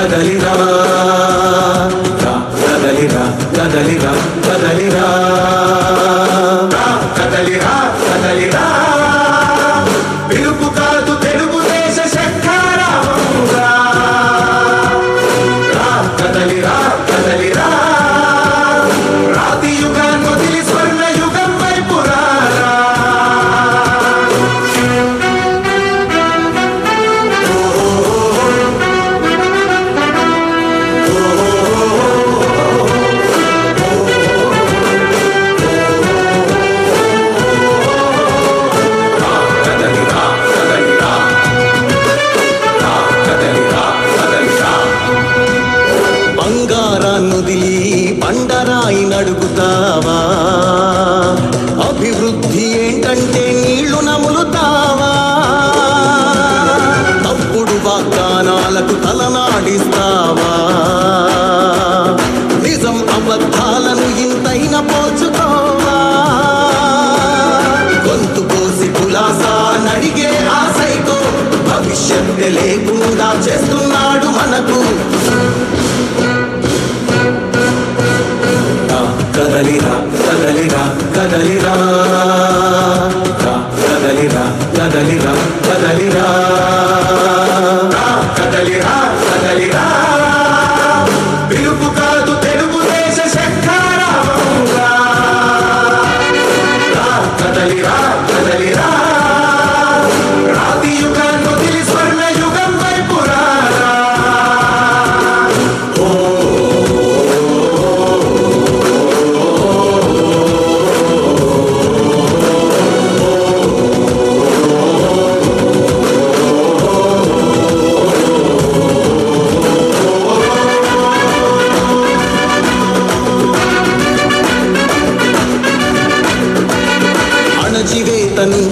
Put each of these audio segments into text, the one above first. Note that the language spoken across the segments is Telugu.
ಸದಲಿಂಗವಾ ఆయన అభివృద్ధి ఏంటంటే కదలిరా కదలిరా కదలిరా. కదలిరా కదలిరా కదలిరా. కదలిరా కదలిరా. పిలుపు కాదు తెలుగుదేశ శంకారావంగా కదలిరా కదలిరా.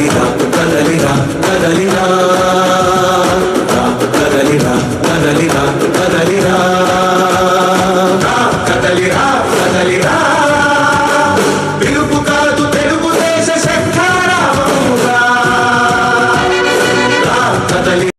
kadalira kadalira kadalira kadalira kadalira kadalira kadalira kadalira kadalira kadalira kadalira kadalira kadalira